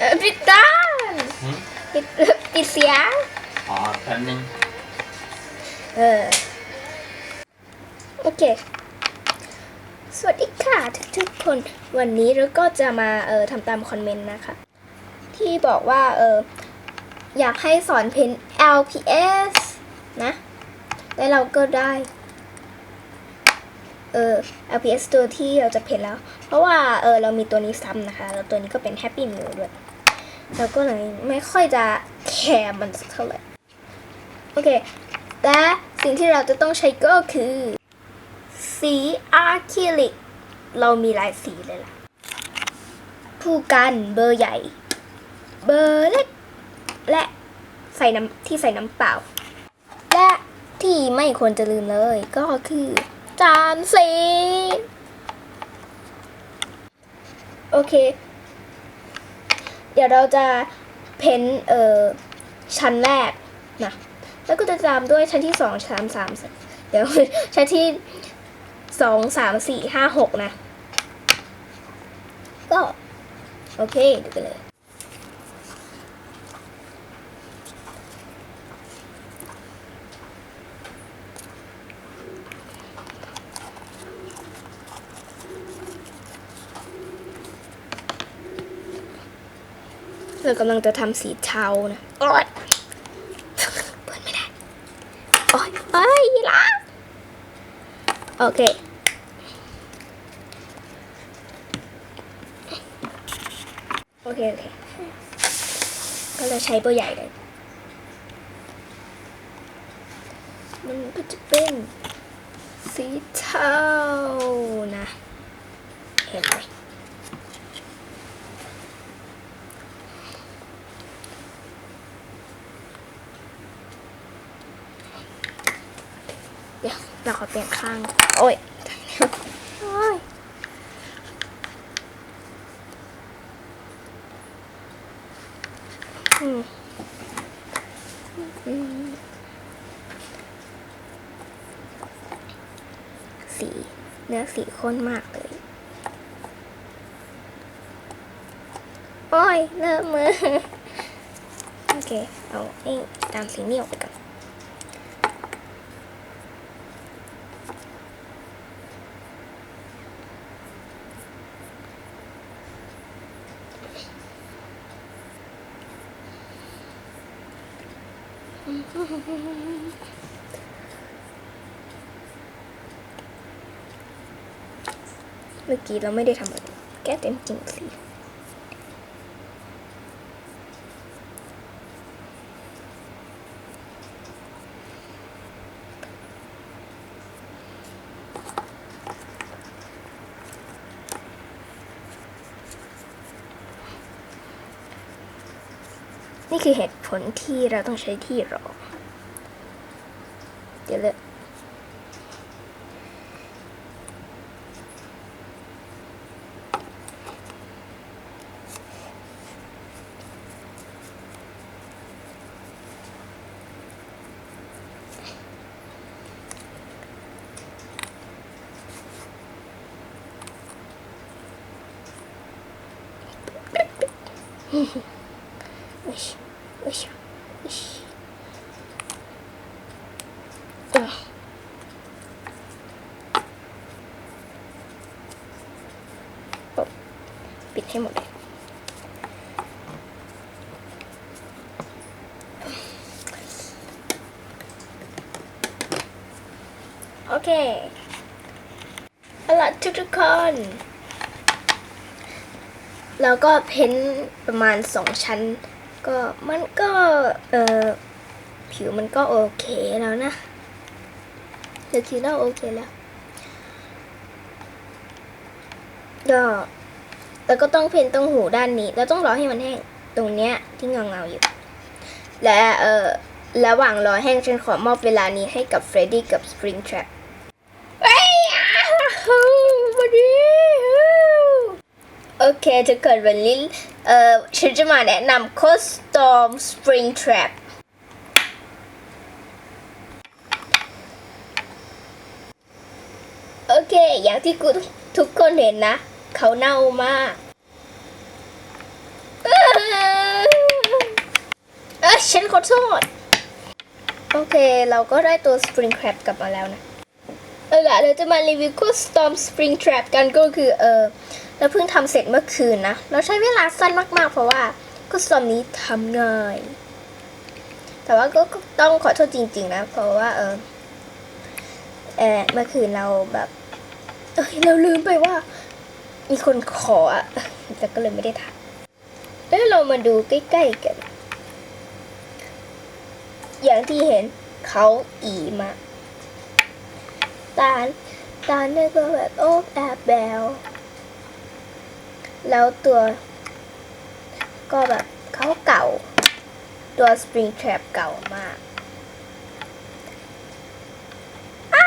เออปิดด้านหืมปิดปิดเสียง อ๋อแป๊บนึงเออ โอเค สวัสดีค่ะทุกๆคนวันนี้เราก็จะมาเออทำตามคอมเมนต์นะคะ ที่บอกว่าเอออยากให้สอนเพน LPS นะ และเราก็ได้ เออ LPS ตัวที่เราจะเพนแล้ว เพราะว่าเออเรามีตัวนี้ซ้ำนะคะ แล้วตัวนี้ก็เป็น Happy Meal ด้วย เราก็เลยไม่ค่อยจะแคร์มันสักเท่าไหร่ โอเค และสิ่งที่เราจะต้องใช้ก็คือ สีอะคริลิก เรามีหลายสีเลยล่ะ ผู้กันเบอร์ใหญ่ เบอร์เล็ก และใส่น้ำที่ใส่น้ำเปล่า และที่ไม่ควรจะลืมเลย ก็คือ จานสี โอเค ดี๋ยวเราจะเพ้นเอ่อชั้นแรกนะแล้วก็จะตามด้วยชั้นที่สองสามสามเดี๋ยวชั้นที่สองสามสี่ห้าหกนะ ก็ โอเคดูไปเลย เรากำลังจะทำสีเทานะโอ๊ยเปิดไม่ได้โอ๊ยเอ้ยยีราโอเคโอเค โอเค ก็เลยใช้เบอร์ใหญ่เลย มันก็จะเป็นสีเทานะ เห็นไหม เดี๋ยวเราขอเปลี่ยนข้าง โอ้ยโอ้ยอืมอืมสีเนื้อสีข้นมากเลย โอ้ยเริ่มมือ โอเค เอาไอ้ตามสีนี้ออกไปก่อน เมื่อกี้เราไม่ได้ทำอะไรแก้เต็มจริงสิ นี่คือเหตุ ผลที่เราต้องใช้ที่รอเดี๋ยวเลยอุ๊ยอุ๊ยเออปุ๊บ ปิดให้หมดเลยโอเคเอาล่ะทุกทุกคน แล้วก็เพ้นประมาณสองชั้น ก็มันก็ เออผิวมันก็โอเคแล้วนะเดี๋ยวคิดว่าโอเคแล้วก็ แล้วก็ต้องเพ้นตรงหูด้านนี้ แล้วต้องรอให้มันแห้งตรงเนี้ยที่เงาเงาอยู่ และเออระหว่างรอแห้งฉันขอมอบเวลานี้ให้กับเฟรดดี้กับ Spring Trap เฮ้ยอ้าววันนี้โอเคทุกคนวันนี้เอ่อฉันจะมาแนะนำ Custom Spring Trap โอเค อย่างที่กูทุกคนเห็นนะ เขาเน่ามากเออฉันขอโทษโอเค เราก็ได้ตัว Spring Trap กลับมาแล้วนะ เออละเราจะมารีวิว Cool Storm Spring Trap กันก็คือเออเราเพิ่งทำเสร็จเมื่อคืนนะ เราใช้เวลาสั้นมากๆ เพราะว่า Cool Storm นี้ทำง่าย แต่ว่าก็ต้องขอโทษจริง ๆ นะ เพราะว่าเออเออเมื่อคืนเราแบบ เอยเราลืมไปว่า มีคนขออะแต่ก็เลยไม่ได้ทำแล้วเรามาดูใกล้ๆกัน อย่างที่เห็นเขาอีมาตาลตาลเนี่ยก็แบบโอ้แอบแบวแล้วตัว ก็แบบเขาเก่า ตัว Spring Trap เก่ามากอะ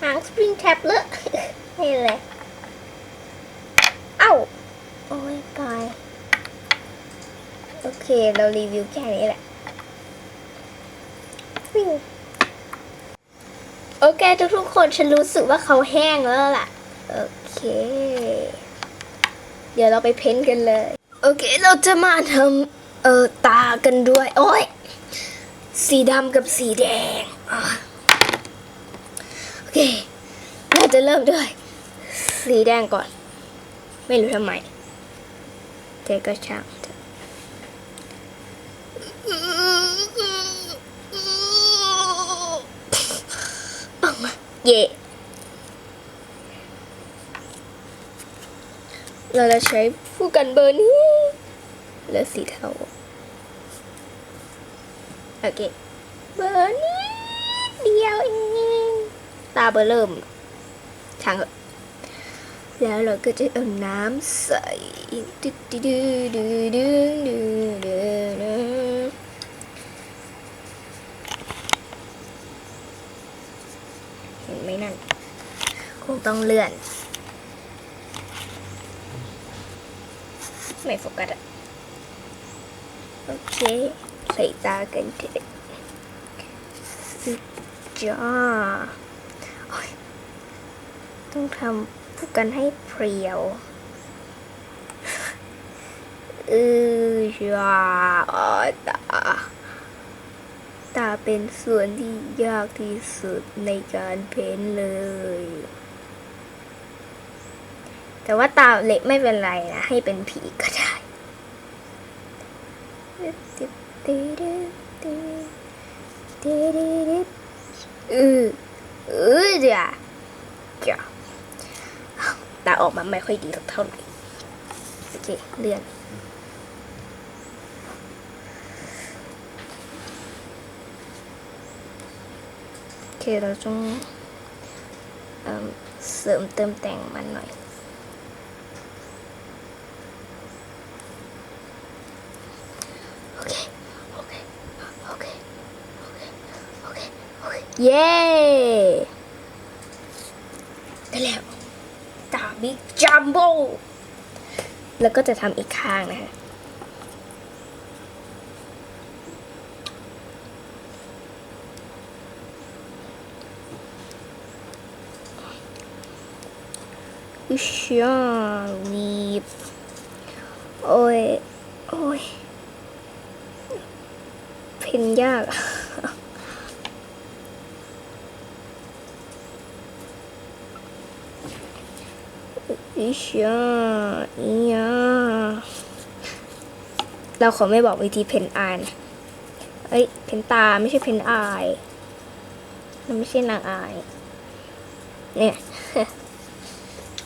หาง Spring Trap เลอะนี่แหละ เอ้า โอ้ยตาย โอ เค เรารีวิวแค่นี้แหละวิวโอเค ทุกๆคนฉันรู้สึกว่าเขาแห้งแล้วล่ะ โอเค เดี๋ยวเราไปเพ้นท์กันเลย โอเค เราจะมาทำเอ่อตากันด้วย โอ้ยสีดำกับสีแดงอโอเค เราจะเริ่มด้วย สีแดงก่อน ไม่รู้ทำไมแต่ก็ช่างเถอะออกมา เยเราจะใช้ผู้กันเบอร์นี้และสีเทาโอเคเบอร์นี้เดียวเองตาเบอร์เริ่มช่างเถอะแล้วเราก็จะเอาน้ำใส่ดึดดึดดึดดึดดึดดึดดึดเห็น ไหมนั่น คงต้องเลื่อน ไม่โฟกัสอะโอเคใส่ตากันเถอะจ้าต้องทำผู้กันให้เพรียวเออจ้าตา ตาเป็นส่วนที่ยากที่สุดในการเพ้นเลย แต่ว่าตาเล็กไม่เป็นไรนะ ให้เป็นผีก็ได้เออเออจ้ะจ้ะตาออกมาไม่ค่อยดีเท่าไหร่โอเคเลื่อน เคเราต้องเอิ่มเสริมเติมแต่งมันหน่อย โอเค โอเค โอเค โอเค โอเค โอเค เย้ได้แล้วตาบิ๊กจัมโบ้แล้วก็จะทำอีกข้างนะคะ อุชาวีบโอ้ย โอ้ย เพนยากอะอิชาอียาเราขอไม่บอกวิธีเพนอายนะเอ้ย เพนตาไม่ใช่เพนอาย มันไม่ใช่นางอาย เนี่ย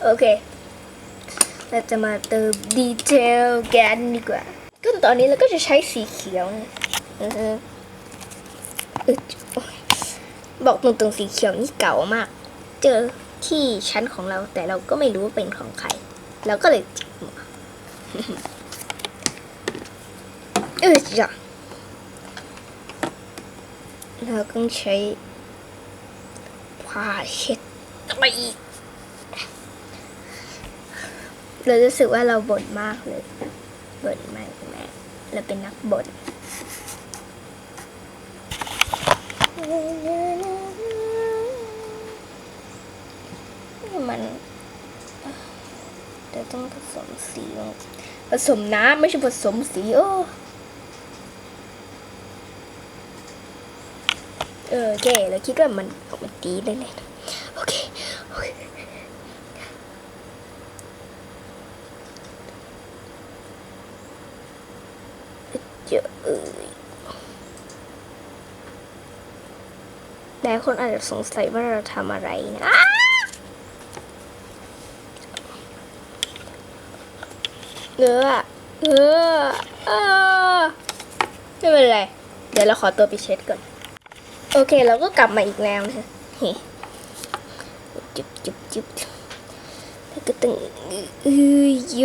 โอเค เราจะมาเติมดีเทลกันดีกว่าก็ตอนนี้เราก็จะใช้สีเขียวนะอือฮึบอกตรงๆสีเขียวนี่เก่ามาก เจอที่ชั้นของเราแต่เราก็ไม่รู้ว่าเป็นของใคร เราก็เลยจิกมาเออจ้ะเราต้องใช้ผ้าเช็ดไปอีก เรารู้สึกว่าเราบ่นมากเลยบ่นมากแม่เราเป็นนักบ่นมันเดี๋ยวต้องผสมสีผสมน้ำไม่ใช่ผสมสีโอ้เออโอเคแล้วคิดว่ามันออกมาดีแน่ๆโอเคโอเคเจอเอย หลายคนอาจจะสงสัยว่าเราทำอะไรนะอ้าเงือเงือเออไม่เป็นไร เดี๋ยวเราขอตัวไปเช็ดก่อน โอเค เราก็กลับมาอีกแล้วนะเฮ้จุบจุบจุบแล้วก็ตึงเอ้ยโย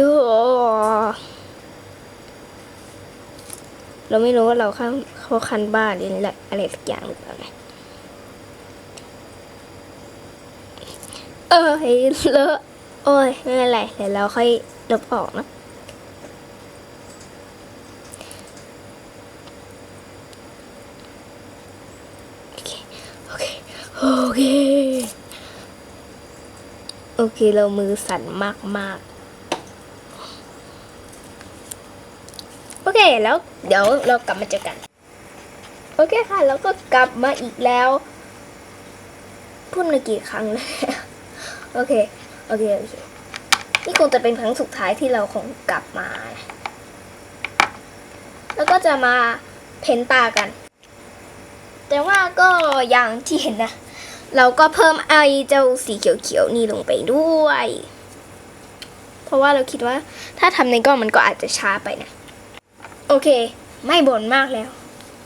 เราไม่รู้ว่าเราข้าเขาคันบ้านหรืออะไรอะไรสักอย่างหรือเปล่านะ เออเฮ้ยเลอะโอ้ยไม่เป็นไรเดี๋ยวเราค่อยลบออกนะโอเค โอเค โอเคโอเคเรามือสั่นมากมากๆโอเค แล้วเดี๋ยวเรากลับมาเจอกัน โอเคค่ะ แล้วก็กลับมาอีกแล้ว พูดมากี่ครั้งแล้ว โอเค โอเค โอเค นี่คงจะเป็นครั้งสุดท้ายที่เราคงกลับมา แล้วก็จะมาเพ้นตากัน แต่ว่าก็อย่างที่เห็นนะ เราก็เพิ่มไอเจ้าสีเขียวๆนี่ลงไปด้วย เพราะว่าเราคิดว่าถ้าทำในกล้องมันก็อาจจะช้าไปนะ โอเค ไม่บ่นมากแล้ว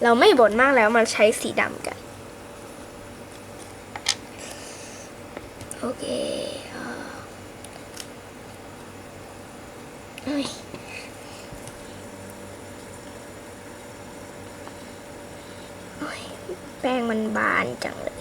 เราไม่บ่นมากแล้วมาใช้สีดำกันโอเคอ่าเอ้ย โอ้ย แป้งมันบานจังเลย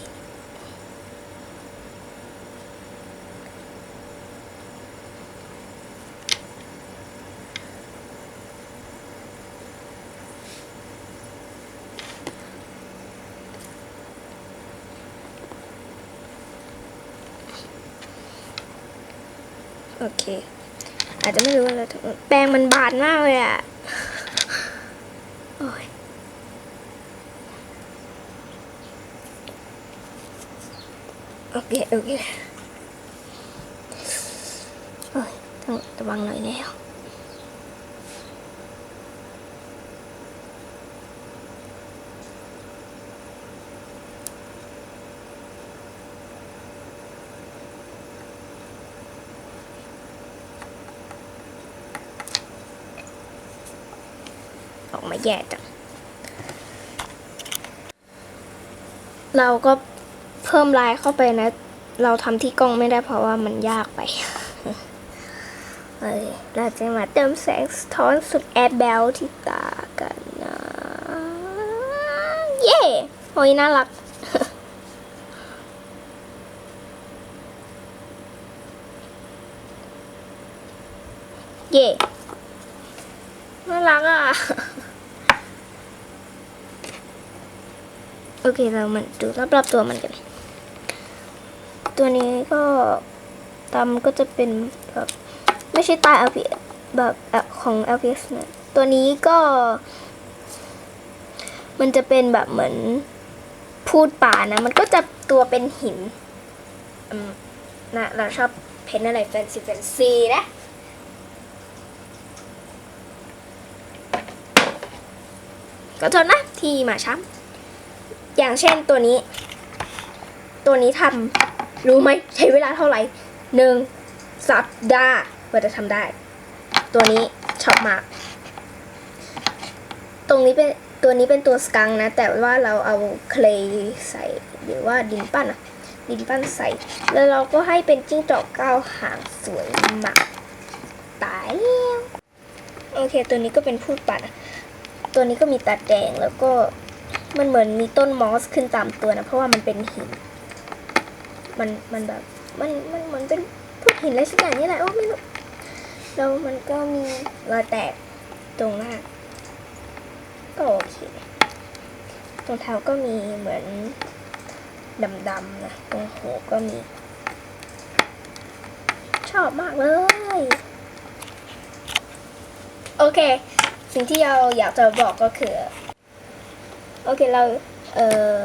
โอเค อาจจะไม่รู้ว่าเราทำแปลงมันบาดมากเลยอะโอ้ยโอเคโอเคโอ้ยต้องระวังหน่อยแล้ว แย่จัง เราก็เพิ่มลายเข้าไปนะ เราทำที่กล้องไม่ได้เพราะว่ามันยากไปเอ้เราจะมาเติมแสงสะท้อนสุดแอบเบลที่ตากันนะ เย้โอ้ยน่ารักเย่น่ารักอะ โอเคเรามันดูรอบๆตัวมันกัน ตัวนี้ก็ตามก็จะเป็นแบบไม่ใช่ตา LPS แบบแอปของ LPS นะตัวนี้ก็ มันจะเป็นแบบเหมือนพูดป่านะ มันก็จะตัวเป็นหินนะเราชอบเพ้นอะไรแฟนซีแฟนซีนะก็โทษนะที่มาช้ำ อย่างเช่นตัวนี้ ตัวนี้ทำรู้ไหมใช้เวลาเท่าไหร่หนึ่งสัปดาห์กว่าจะทำได้ ตัวนี้ชอบมาก ตรงนี้เป็นตัวนี้เป็นตัวสกังนะ แต่ว่าเราเอาเคลย์ใส่หรือว่าดินปั้นอะดินปั้นใส่ แล้วเราก็ให้เป็นจิ้งจอกเก้าหางสวยมากตายแล้วโอเค ตัวนี้ก็เป็นพูดปัดตัวนี้ก็มีตาแดงแล้วก็ มันเหมือนมีต้นมอสขึ้นตามตัวนะเพราะว่ามันเป็นหิน มันมันแบบมันมันเหมือนเป็นพวกหินอะไรสักอย่างนี่แหละโอ้ไม่รู้แล้วมันก็มีรอยแตกตรงหน้าก็โอเคตรงเท้าก็มีเหมือนดำๆนะตรงหูก็มี ชอบมากเลย โอเค สิ่งที่เราอยากจะบอกก็คือ โอเคเราเอ่อ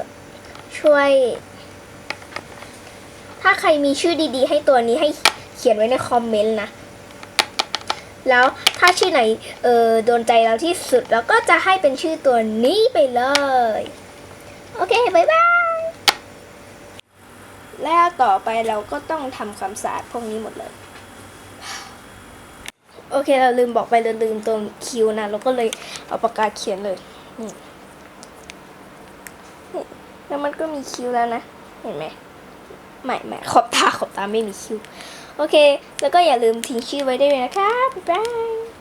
ช่วย ถ้าใครมีชื่อดีๆ ให้ตัวนี้ให้เขียนไว้ในคอมเมนต์นะแล้วถ้าชื่อไหนเออโดนใจเราที่สุดเราก็จะให้เป็นชื่อตัวนี้ไปเลย โอเคบายบายแล้วต่อไปเราก็ต้องทำความสะอาดพวกนี้หมดเลย โอเคเราลืมบอกไปเราลืมตรงคิวนะเราก็เลยเอาปากกาเขียนเลย แล้วมันก็มีคิวแล้วนะ เห็นไหมไม่ไม่ขอบตาขอบตาไม่มีคิวโอเค แล้วก็อย่าลืมทิ้งชื่อไว้ได้เลยนะคะ บ๊ายบาย